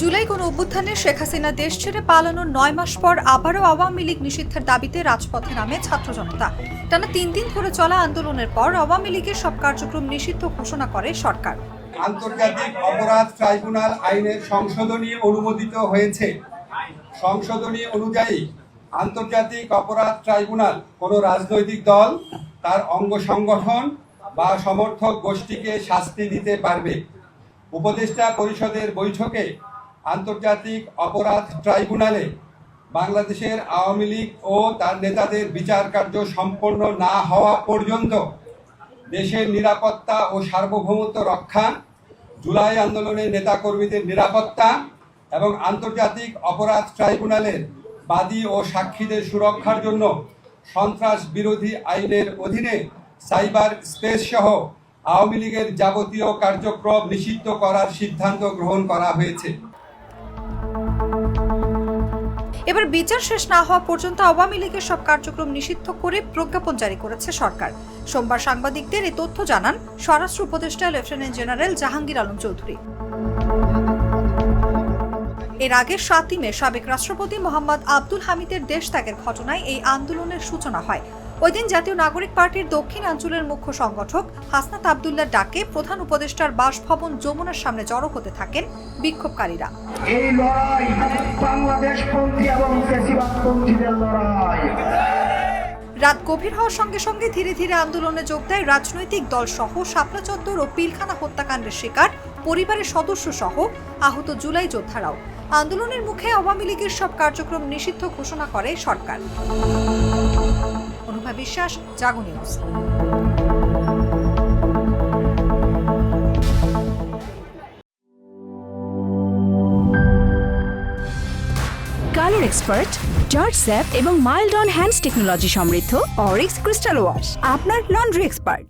জুলাই কোন অভ্যুত্থানে শেখ হাসিনা দেশ ছেড়ে পালানোর নয় মাস পর আবারও আওয়ামী লীগ নিষিদ্ধের দাবিতে রাজপথে নামে ছাত্র জনতা। টানা তিন দিন ধরে চলা আন্দোলনের পর আওয়ামী লীগের সব কার্যক্রম নিষিদ্ধ ঘোষণা করে সরকার। আন্তর্জাতিক অপরাধ ট্রাইব্যুনাল আইনের সংশোধনী অনুমোদিত হয়েছে। সংশোধনী অনুযায়ী আন্তর্জাতিক অপরাধ ট্রাইব্যুনাল কোনো রাজনৈতিক দল তার অঙ্গ সংগঠন বা সমর্থক গোষ্ঠীকে শাস্তি দিতে পারবে। উপদেষ্টা পরিষদের বৈঠকে আন্তর্জাতিক অপরাধ ট্রাইব্যুনালে বাংলাদেশের আওয়ামী লীগ ও তার নেতাদের বিচার কার্য সম্পন্ন না হওয়া পর্যন্ত দেশের নিরাপত্তা ও সার্বভৌমত্ব রক্ষা, জুলাই আন্দোলনের নেতাকর্মীদের নিরাপত্তা এবং আন্তর্জাতিক অপরাধ ট্রাইব্যুনালের বাদী ও সাক্ষীদের সুরক্ষার জন্য সন্ত্রাস বিরোধী আইনের অধীনে সাইবার স্পেস সহ আওয়ামী লীগের যাবতীয় কার্যক্রম নিষিদ্ধ করার সিদ্ধান্ত গ্রহণ করা হয়েছে। এবার বিচার শেষ না হওয়া পর্যন্ত আওয়ামী লীগের সব কার্যক্রম নিষিদ্ধ করে প্রজ্ঞাপন জারি করেছে সরকার। সোমবার সাংবাদিকদের এই তথ্য জানান স্বরাষ্ট্র উপদেষ্টা, লেফটেন্যান্ট জেনারেল জাহাঙ্গীর আলম চৌধুরী। এর আগে সাতই মে সাবেক রাষ্ট্রপতি মোহাম্মদ আব্দুল হামিদের দেশ ত্যাগের ঘটনায় এই আন্দোলনের সূচনা হয়। ওই দিন জাতীয় নাগরিক পার্টির দক্ষিণাঞ্চলের মুখ্য সংগঠক হাসনাত আবদুল্লাহ ডাকে প্রধান উপদেষ্টার বাসভবন যমুনার সামনে জড়ো হতে থাকেন বিক্ষোভকারীরা। এই লড়াই বাংলাদেশপন্থী এবং লড়াই। রাত গভীর হওয়ার সঙ্গে সঙ্গে ধীরে ধীরে আন্দোলনে যোগ দেয় রাজনৈতিক দল সহ শাপলা চত্বর ও পিলখানা হত্যাকাণ্ডের শিকার পরিবারের সদস্য সহ আহত জুলাই যোদ্ধারাও। আন্দোলনের মুখে আওয়ামী লীগের সব কার্যক্রম নিষিদ্ধ ঘোষণা করে সরকার। Anubha Biswas, Jago News. Colour expert George স্যাপ এবং মাইল্ড অন হ্যান্ডস টেকনোলজি সমৃদ্ধ অরিক্স ক্রিস্টাল ওয়াশ, আপনার লন্ড্রি এক্সপার্ট।